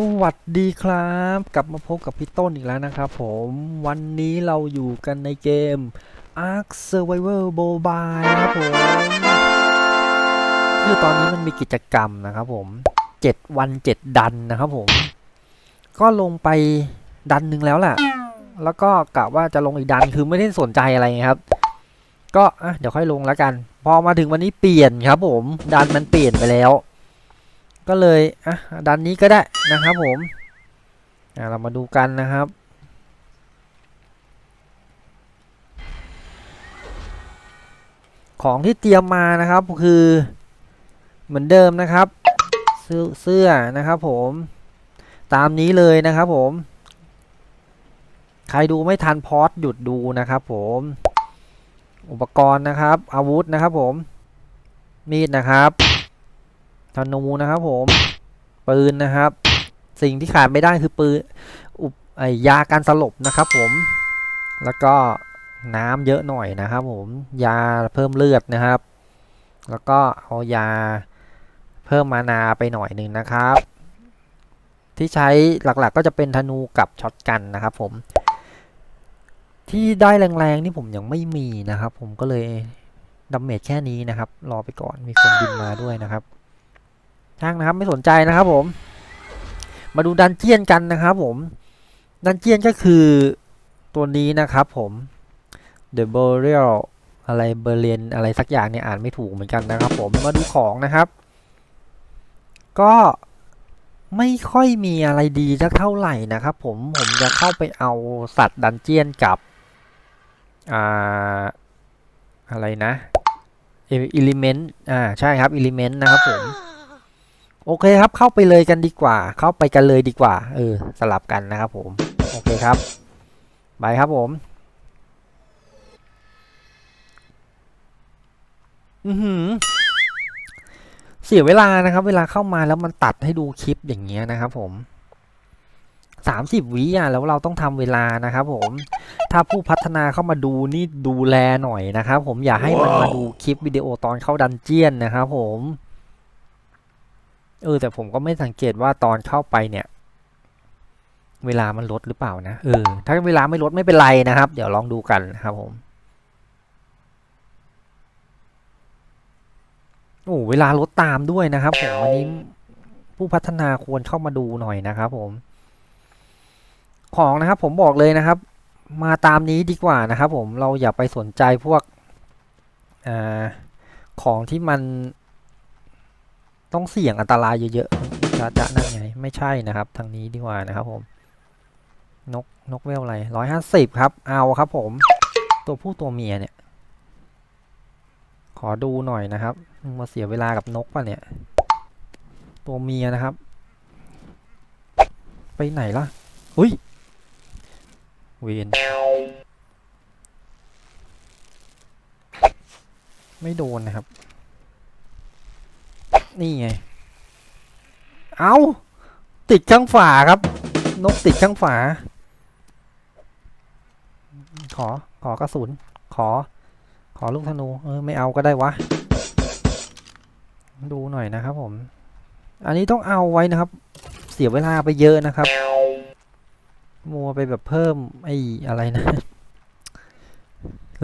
สวัสดีครับ กลับมาพบกับพี่ต้นอีกแล้วนะครับผมวันนี้เราอยู่กันในเกม Ark Survival Mobile นะครับผมคือตอนนี้มันมีกิจกรรมนะครับผม 7 วัน 7 ดันนะครับผม ก็ลงไปดันหนึ่งแล้วแหละแล้วก็กะว่าจะลงอีกดันคือไม่ได้สนใจอะไรครับ ก็เดี๋ยวค่อยลงแล้วกัน พอมาถึงวันนี้เปลี่ยนครับผม ดันมันเปลี่ยนไปแล้ว ก็เลยอะดันนี้ก็ได้นะครับผมอะเรามาดูกันนะครับของที่เตรียมมานะครับคือเหมือนเดิมนะครับเสื้อเสื้อนะครับผมตามนี้เลยนะครับผม ใครดูไม่ทันพอดหยุดดูนะครับผมอุปกรณ์นะครับอาวุธนะครับผมมีดนะครับ ธนูนะครับผม ปืนนะครับ สิ่งที่ขาดไม่ได้คือปืนอุปไอยาการสลบนะครับผม แล้วก็น้ำเยอะหน่อยนะครับผม ยาเพิ่มเลือดนะครับ แล้วก็เอายาเพิ่มมานาไปหน่อยหนึ่งนะครับ ที่ใช้หลักๆก็จะเป็นธนูกับช็อตกันนะครับผม ที่ได้แรงๆนี่ผมยังไม่มีนะครับ ผมก็เลยดาเมจแค่นี้นะครับ รอไปก่อนมีคนบินมาด้วยนะครับ ช่างนะครับ ไม่สนใจนะครับผม มาดูดันเจียนกันนะครับผม ดันเจียนก็คือตัวนี้นะครับผม The Burial อะไรเบอร์เรนอะไรสักอย่างเนี่ยอ่านไม่ถูกเหมือนกันนะครับ ผมมาดูของนะครับ ก็ไม่ค่อยมีอะไรดีสักเท่าไหร่นะครับ ผมผมจะเข้าไปเอาสัตว์ดันเจียนกับอ่าอะไรนะอิลิเมนต์อ่าใช่ครับอิลิเมนต์นะครับผม โอเคครับเข้าไปเลยกันดีกว่า เข้าไปกันเลยดีกว่า เออ สลับกันนะครับผม โอเคครับไปครับผม อือหือเสียเวลานะครับ เวลาเข้ามาแล้วมันตัดให้ดูคลิปอย่างเงี้ยนะครับผมสามสิบวิอะแล้วเราต้องทำเวลานะครับ ผม ถ้าผู้พัฒนาเข้ามาดูนี่ดูแลหน่อยนะครับ ผมอย่าให้มันมาดูคลิปวิดีโอตอนเข้าดันเจียนนะครับผม เออแต่ผมก็ไม่สังเกตว่าตอนเข้าไปเนี่ย เวลามันลดหรือเปล่านะเออถ้าเวลาไม่ลดไม่เป็นไรนะครับ เดี๋ยวลองดูกันนะครับผมโอ้เวลาลดตามด้วยนะครับผมวันนี้ผู้พัฒนาควรเข้ามาดูหน่อยนะครับ ผม ของนะครับ ผมบอกเลยนะครับ มาตามนี้ดีกว่านะครับ ผมเราอย่าไปสนใจพวกอของที่มัน ต้องเสี่ยงอันตรายเยอะๆจะจะนั่นไงไม่ใช่นะครับทางนี้ดีกว่านะครับผมนกนกเวลอะไรร้อยห้าสิบครับ เอาครับผม ตัวผู้ตัวเมียเนี่ย ขอดูหน่อยนะครับมึงมาเสียเวลากับนกป่ะเนี่ย ตัวเมียนะครับ ไปไหนล่ะ อุ้ยเวนไม่โดนนะครับ นี่ไง เอาติดข้างฝาครับ นกติดข้างฝา ขอ ขอกระสุน ขอ ขอลูกธนู เออ ไม่เอาก็ได้วะ ดูหน่อยนะครับผม อันนี้ต้องเอาไว้นะครับ เสียเวลาไปเยอะนะครับ มัวไปแบบเพิ่มไอ้อะไรนะ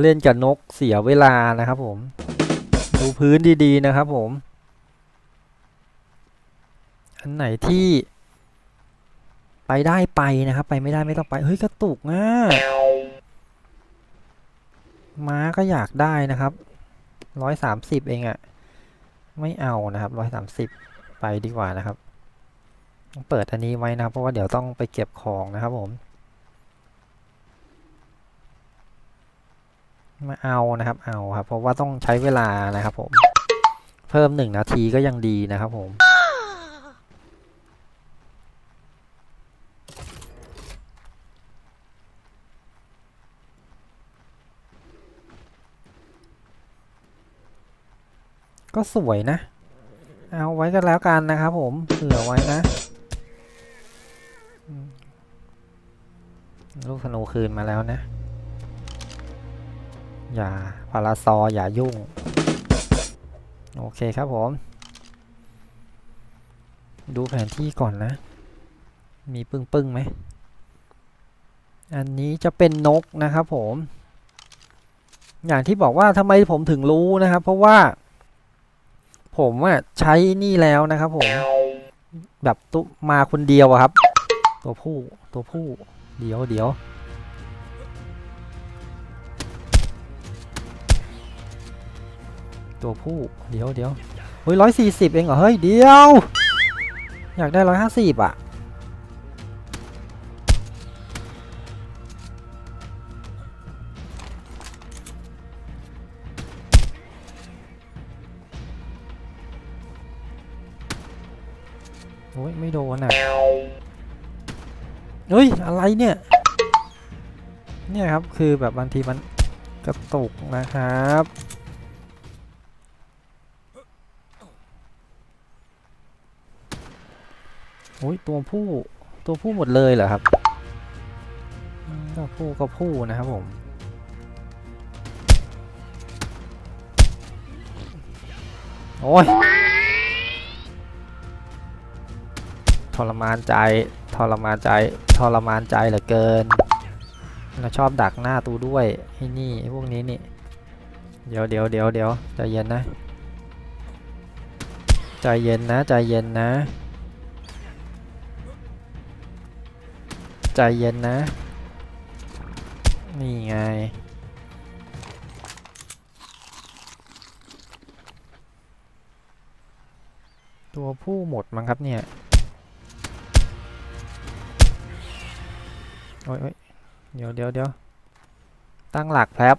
เล่นกับนกเสียเวลานะครับผม ดูพื้นดีๆนะครับผม อันไหนที่ไปได้ไปนะครับ ไปไม่ได้ไม่ต้องไป เฮ้ย กระตุกอะม้าก็อยากได้นะครับร้อยสามสิบเองอะไม่เอานะครับร้อยสามสิบไปดีกว่านะครับเปิดอันนี้ไว้นะครับเพราะว่าเดี๋ยวต้องไปเก็บของนะครับผม มาเอานะครับ เอาครับ เพราะว่าต้องใช้เวลานะครับผม เพิ่มหนึ่งนาทีก็ยังดีนะครับผม ก็สวยนะ เอาไว้กันแล้วกันนะครับผมเผื่อไว้นะลูกธนูคืนมาแล้วนะ อย่าพาราซออย่ายุ่ง โอเคครับผม ดูแผนที่ก่อนนะ มีปึ้งปึ้งๆไหม อันนี้จะเป็นนกนะครับผม อย่างที่บอกว่าทำไมผมถึงรู้นะครับ เพราะว่า ผมอะใช้นี่แล้วนะครับผม แบบตุมาคนเดียวอะครับ ตัวผู้ตัวผู้ เดี๋ยวเดี๋ยวตัวผู้ เดี๋ยวเดี๋ยวเฮ้ยร้อยสี่สิบเองเหรอ เฮ้ย เดี๋ยว อยากได้ร้อยห้าสิบอะ ยไม่โดนอะเฮ้ย อะไรเนี่ย เนี่ยครับ คือแบบบางทีมันกระตุกนะครับ โอ้ย ตัวผู้ ตัวผู้หมดเลยเหรอครับอืมตัวผู้ก็ผู้นะครับผมโอ้ย รมานใจทรมานใจทรมานใจเหลือเกินเราชอบดักหน้าตูด้วยไอ้นี่ไอ้พวกนี้นี่ เดี๋ยวเดี๋ยวเดี๋ยวเดี๋ยวใจเย็นนะ ใจเย็นนะ ใจเย็นนะ ใจเย็นนะ นี่ไงตัวผู้หมดมั้งครับเนี่ย โอ้ยเดี๋ยวเดี๋ยวเดี๋ยวตั้งหลักแป๊บ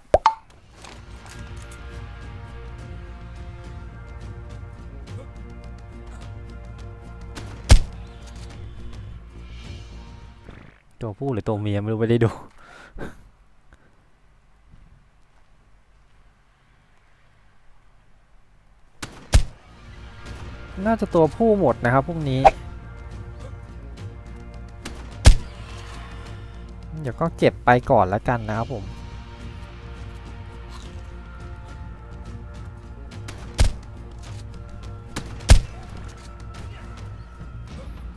ตัวผู้หรือตัวเมียไม่รู้ไม่ได้ดูน่าจะตัวผู้หมดนะครับพวกนี้ เดี๋ยวก็เก็บไปก่อนแล้วกันนะครับผม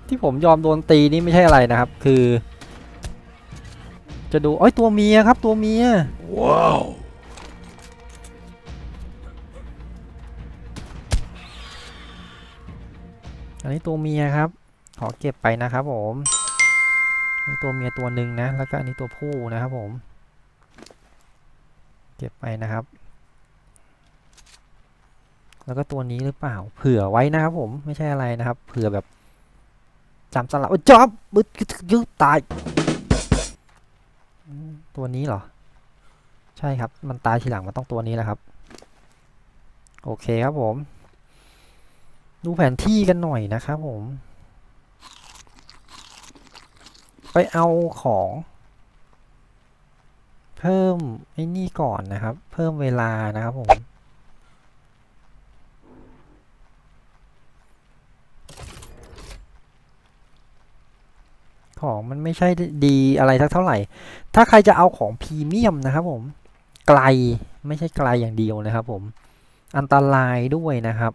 ที่ผมยอมโดนตีนี่ไม่ใช่อะไรนะครับ คือ จะดูเอ้ยตัวเมียครับตัวเมีย Wow. อันนี้ตัวเมียครับ ขอเก็บไปนะครับผม นี่ตัวเมียตัวหนึ่งนะ แล้วก็อันนี้ตัวผู้นะครับผม เก็บไปนะครับ แล้วก็ตัวนี้หรือเปล่า เผื่อไว้นะครับผม ไม่ใช่อะไรนะครับ เผื่อแบบจำสลับจอบบึดยึดตาย ตัวนี้เหรอ ใช่ครับ มันตายทีหลังมันต้องตัวนี้แหละครับ โอเคครับผม ดูแผนที่กันหน่อยนะครับผม ไปเอาของ เพิ่มไอ้นี่ก่อนนะครับ เพิ่มเวลานะครับผมของมันไม่ใช่ดีอะไรสักเท่าไหร่ ถ้าใครจะเอาของพรีเมียมนะครับผม ไกลไม่ใช่ไกลอย่างเดียวนะครับผม อันตรายด้วยนะครับ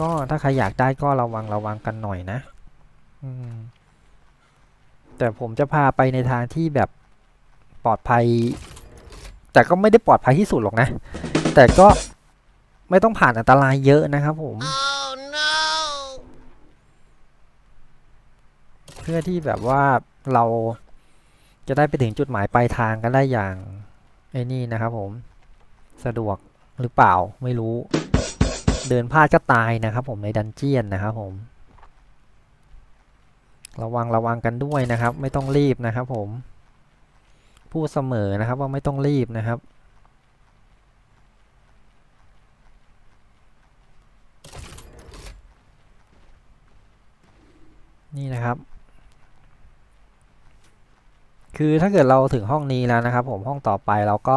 ก็ถ้าใครอยากได้ก็ระวังระวังกันหน่อยนะ อืม แต่ผมจะพาไปในทางที่แบบปลอดภัย แต่ก็ไม่ได้ปลอดภัยที่สุดหรอกนะ แต่ก็ไม่ต้องผ่านอันตรายเยอะนะครับผม Oh no. เพื่อที่แบบว่าเราจะได้ไปถึงจุดหมายปลายทางกันได้อย่างไอ้นี่นะครับผมสะดวกหรือเปล่าไม่รู้ เดินพลาดก็ตายนะครับผมในดันเจียนนะครับผม ระวังระวังกันด้วยนะครับ ไม่ต้องรีบนะครับ ผมพูดเสมอนะครับว่าไม่ต้องรีบนะครับ นี่นะครับ คือถ้าเกิดเราถึงห้องนี้แล้วนะครับ ผมห้องต่อไปเราก็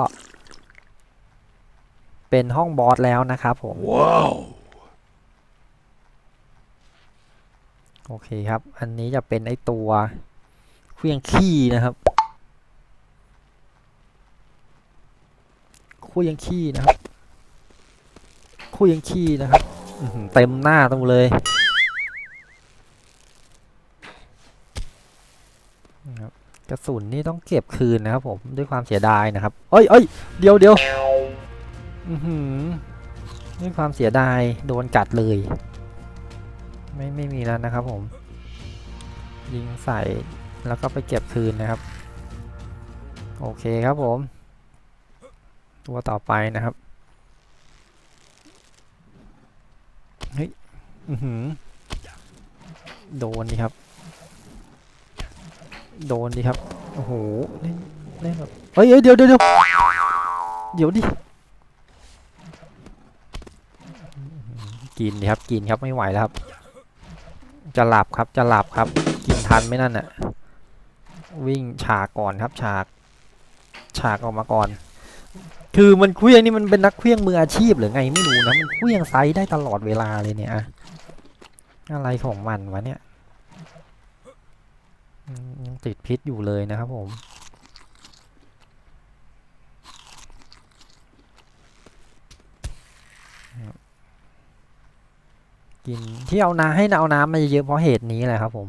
เป็นห้องบอสแล้วนะครับผม Wow. โอเคครับ อันนี้จะเป็นไอตัวเครื่องขี้นะครับเครื่องขี้นะครับเครื่องขี้นะครับเต็มหน้าตรงเลยกระสุนนี่ต้องเก็บคืนนะครับผมด้วยความเสียดายนะครับเอ้ยเอ้ยเดี๋ยวเดี๋ยวอือหือด้วยความเสียดายโดนกัดเลย ไม่ไม่มีแล้วนะครับผมยิงใส่แล้วก็ไปเก็บคืนนะครับ โอเคครับผม ตัวต่อไปนะครับเฮ้ยอือโดนดิครับ โดนดิครับโอ้โหเล่นเล่นแบบเฮ้ยเดี๋ยวเดี๋ยวเดี๋ยวเดี๋ยวดิกินดิครับกินครับไม่ไหวแล้วครับ จะหลับครับจะหลับครับ กินทันไม่นั่นน่ะวิ่งฉากก่อนครับฉาก ฉากออกมาก่อน คือมันเคลี้ยงนี่มันเป็นนักเคลี้ยงมืออาชีพหรือไงไม่รู้นะมันเคลี้ยงไซส์ได้ตลอดเวลาเลยเนี่ยอะอะไรของมันวะเนี่ยยังติดพิษอยู่เลยนะครับผม กินที่เอาน้ำให้เอาน้ำมาเยอะเพราะเหตุนี้แหละครับผม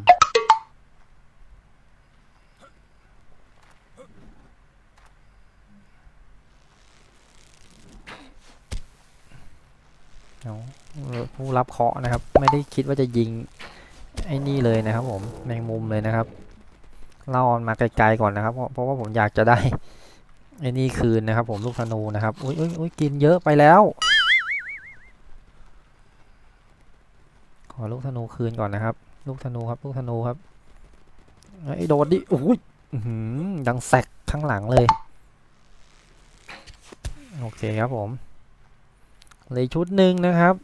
ผู้รับเคาะนะครับ ไม่ได้คิดว่าจะยิงไอ้นี่เลยนะครับ ผมแมงมุมเลยนะครับเล่ามันมาไกลๆก่อนนะครับเพราะเพราะว่าผมอยากจะได้ไอ้นี่คืนนะครับ ผมลูกธนูนะครับอุ้ยอุ้ยอุ้ยกินเยอะไปแล้ว อลูกธนูคืนก่อนนะครับ ลูกธนูครับลูกธนูครับไอ้โดดดิโอ้ยอื้อหือดังแสกข้างหลังเลย โอเคครับผม เลยชุดหนึ่งนะครับ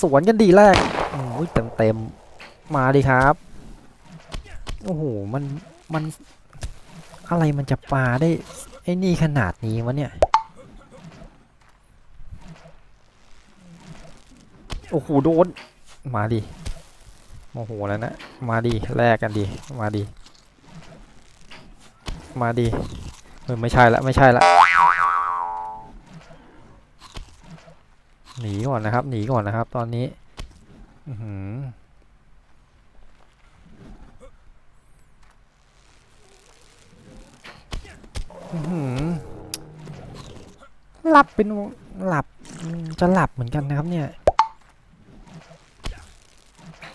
สวนกันดีแรกโอ้ยเต็มเต็มๆมาดิครับ โอ้โห มัน มัน อะไรมันจะปาได้ ไอ้นี่ขนาดนี้วะเนี่ย โอ้โหโดน มาดิโมโหแล้วนะ มาดิแลกกันดิมาดิมาดิเออไม่ใช่ละไม่ใช่ละหนีก่อนนะครับ หนีก่อนนะครับ ตอนนี้อือหืออื้อหือหลับเป็นหลับจะหลับเหมือนกันนะครับเนี่ย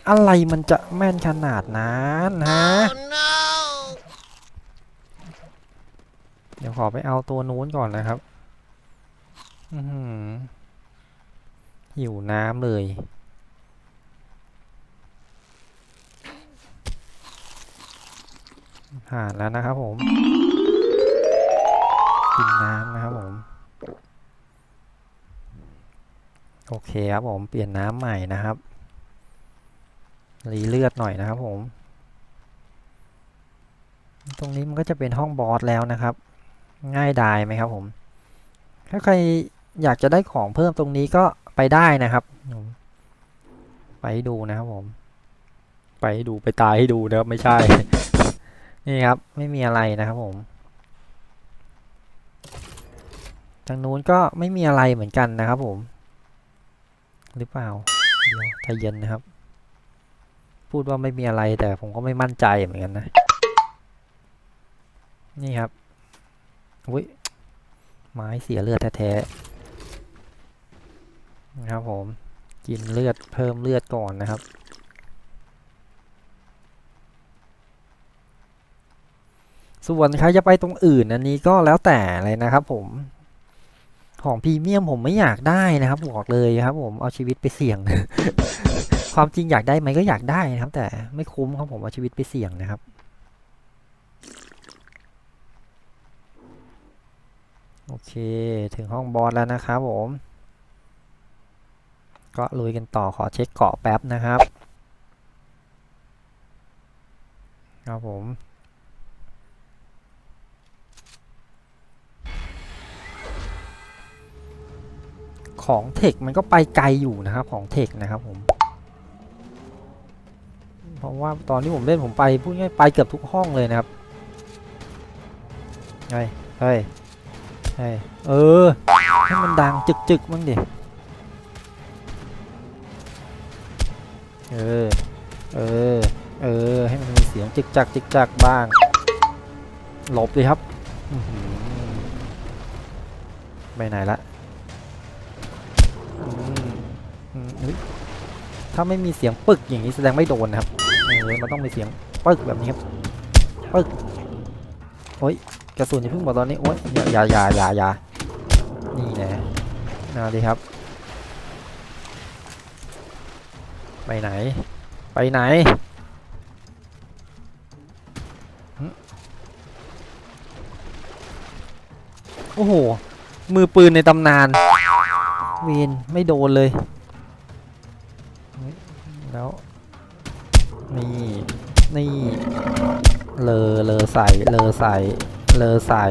อะไรมันจะแม่นขนาดนั้นฮะ เดี๋ยวขอไปเอาตัวนู้นก่อนนะครับ อือหือหิวน้ำเลย ผ่านแล้วนะครับผม กินน้ำนะครับผม โอเคครับผม เปลี่ยนน้ำใหม่นะครับ รีเลือดหน่อยนะครับผม ตรงนี้มันก็จะเป็นห้องบอสแล้วนะครับ ง่ายดายไหมครับผม ถ้าใครอยากจะได้ของเพิ่มตรงนี้ก็ไปได้นะครับ ไปดูนะครับผม ไปดูไปตายให้ดูนะครับไม่ใช่ นี่ครับไม่มีอะไรนะครับผมทางนู้นก็ไม่มีอะไรเหมือนกันนะครับผม หรือเปล่าเดี๋ยวใจเย็นนะครับ พูดว่าไม่มีอะไรแต่ผมก็ไม่มั่นใจเหมือนกันนะ นี่ครับอุ้ยไม้เสียเลือดแท้ๆนะครับผมกินเลือดเพิ่มเลือดก่อนนะครับ ส่วนใครจะไปตรงอื่นอันนี้ก็แล้วแต่เลยนะครับผมของพรีเมียมผมไม่อยากได้นะครับบอกเลยครับผมเอาชีวิตไปเสี่ยง ความจริงอยากได้ไหมก็อยากได้นะครับ แต่ไม่คุ้มครับผมเอาชีวิตไปเสี่ยงนะครับ โอเคถึงห้องบอสแล้วนะครับผม ก็ลุยกันต่อขอเช็คเกาะแป๊บนะครับครับผมของเทคมันก็ไปไกลอยู่นะครับของเทคนะครับผม เพราะว่าตอนที่ผมเล่นผมไปพูดง่ายไปเกือบทุกห้องเลยนะครับเฮ้ยเฮ้ยใช่เออให้มันดังจึกๆมั้งดิเออเออเออให้มันมีเสียงจิกจักจิกจักบ้าง หลบเลยครับไปไหนละถ้าไม่มีเสียงปึกอย่างนี้แสดงไม่โดนนะครับ เออมันต้องมีเสียงปึ๊กแบบนี้ครับปึ๊กโอ้ยกระสุนอย่าเพิ่งหมดตอนนี้โอ้ยอย่าอย่าอย่าอย่ายานี่แนะนาดีครับ ไปไหน ไปไหนโอ้โห มือปืนในตำนาน เวีนไม่โดนเลย ใส่เลอใส่เลอใส่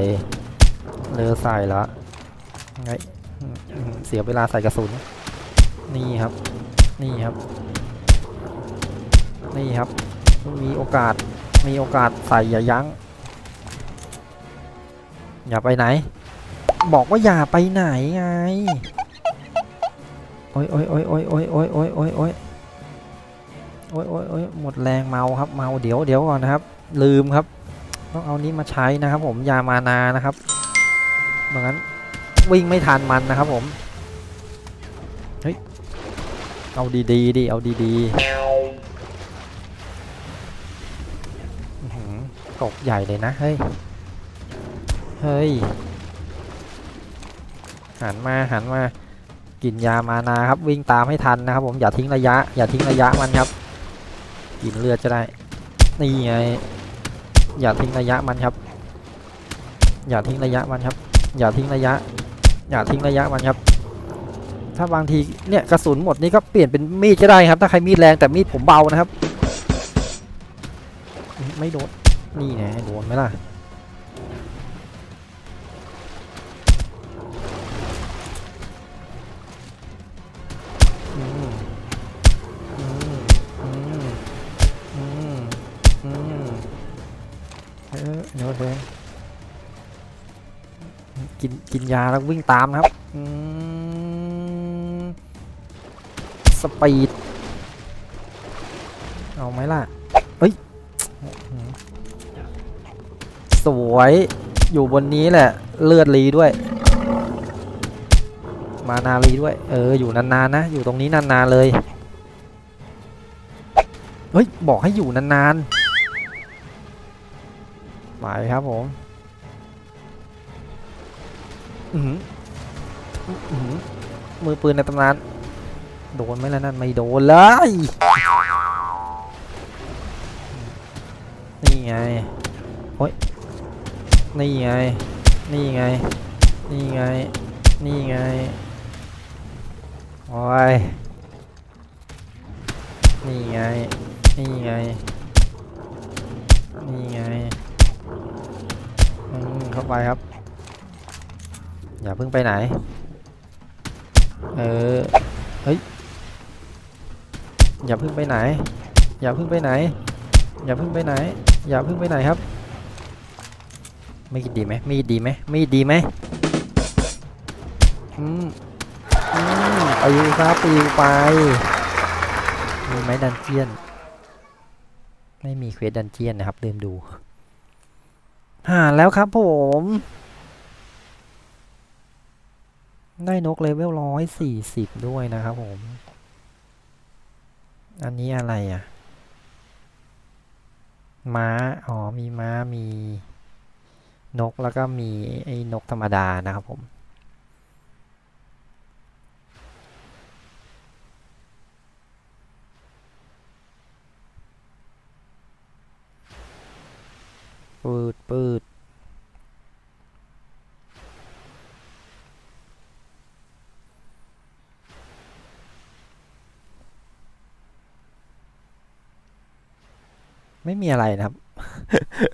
เลอใส่แล้วไงเสียเวลาใส่กระสุน นี่ครับ นี่ครับ นี่ครับ มีโอกาส มีโอกาสใส่อย่ายั้ง อย่าไปไหน บอกว่าอย่าไปไหนไง โอ้ยโอ้ยโอ้ยโอ้ยโอ้ยโอ้ยโอ้ยโอ้ยโอ้ยโอ้ยโอ้ยโอ้ยหมดแรงเมาครับ เมา เดี๋ยวเดี๋ยวก่อนนะครับ ลืมครับ ต้องเอานี้มาใช้นะครับ ผมยามานานะครับเหมือนั้นวิ่งไม่ทันมันนะครับผมเฮ้ยเอาดีๆดิเอาดีๆหือกบใหญ่เลยนะเฮ้ยเฮ้ยหันมาหันมากินยามานาครับ วิ่งตามให้ทันนะครับ ผมอย่าทิ้งระยะ อย่าทิ้งระยะมันครับ กินเลือดจะได้นี่ไง อย่าทิ้งระยะมันครับ อย่าทิ้งระยะมันครับ อย่าทิ้งระยะ อย่าทิ้งระยะมันครับ ถ้าบางทีเนี่ยกระสุนหมดนี่ก็เปลี่ยนเป็นมีดก็ได้ครับ ถ้าใครมีดแรงแต่มีดผมเบานะครับ ไม่โดน นี่ไงโดนไหมล่ะ กินยาแล้ววิ่งตามนะครับสปีด เอาไหมล่ะเอ้ย สวย อยู่บนนี้แหละ เลือดรีด้วย มานารีด้วย เออ อยู่นานๆนะอยู่ตรงนี้นานๆเลย เฮ้ย บอกให้อยู่นานๆ ไปครับผม มือปืนในตำนาน โดนไหมล่ะนั่นไม่โดนเลย นี่ไงโอ้ยนี่ไง นี่ไง นี่ไง นี่ไง โอ้ย นี่ไง นี่ไง นี่ไง อืมเข้าไปครับ อย่าเพิ่งไปไหน เออ เฮ้ย อย่าเพิ่งไปไหน อย่าเพิ่งไปไหน อย่าเพิ่งไปไหน อย่าเพิ่งไปไหนครับ ไม่ดีไหมไม่ดีไหมไม่ดีไหมอืมอืมไปครับไปไป มีไหมดันเจียน ไม่มีเควสดันเจียนนะครับลืมดูหาแล้วครับผม ได้นกเลเวลร้อยสี่สิบด้วยนะครับผม อันนี้อะไรอะ ม้า อ๋อ มีม้า มีนก แล้วก็มีไอ้นกธรรมดานะครับผม ปืดปืด ไม่มีอะไรนะครับ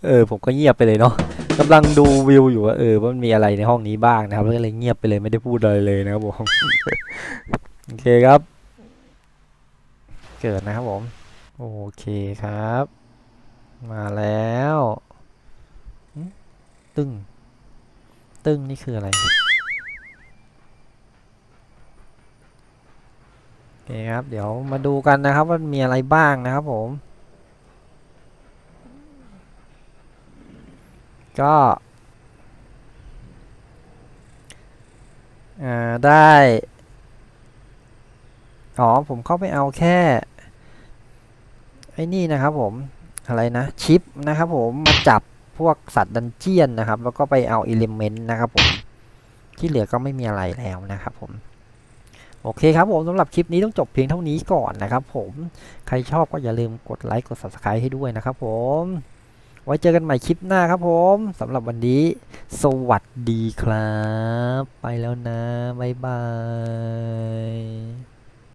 เออผมก็เงียบไปเลยเนาะกำลังดูวิวอยู่ว่าเออว่ามันมีอะไรในห้องนี้บ้างนะครับก็เลยเงียบไปเลยไม่ได้พูดอะไรเลยนะครับผมโอเคครับ เกิดนะครับผม โอเคครับ มาแล้วหึตึ้งตึ้งนี่คืออะไรโอเคครับ เดี๋ยวมาดูกันนะครับว่ามีอะไรบ้างนะครับผม ก็ได้ อ๋อ ผมเข้าไปเอาแค่ ไอ้นี่นะครับผม อะไรนะ ชิปนะครับผม มาจับพวกสัตว์ดันเจียนนะครับ แล้วก็ไปเอาอิเลเมนต์นะครับผม ที่เหลือก็ไม่มีอะไรแล้วนะครับผม โอเคครับผมสำหรับคลิปนี้ต้องจบเพียงเท่านี้ก่อนนะครับผม ใครชอบก็อย่าลืมกดไลค์ กด subscribe ให้ด้วยนะครับผม ไว้เจอกันใหม่คลิปหน้าครับผมสำหรับวันนี้ สวัสดีครับ ไปแล้วนะ บ๊ายบาย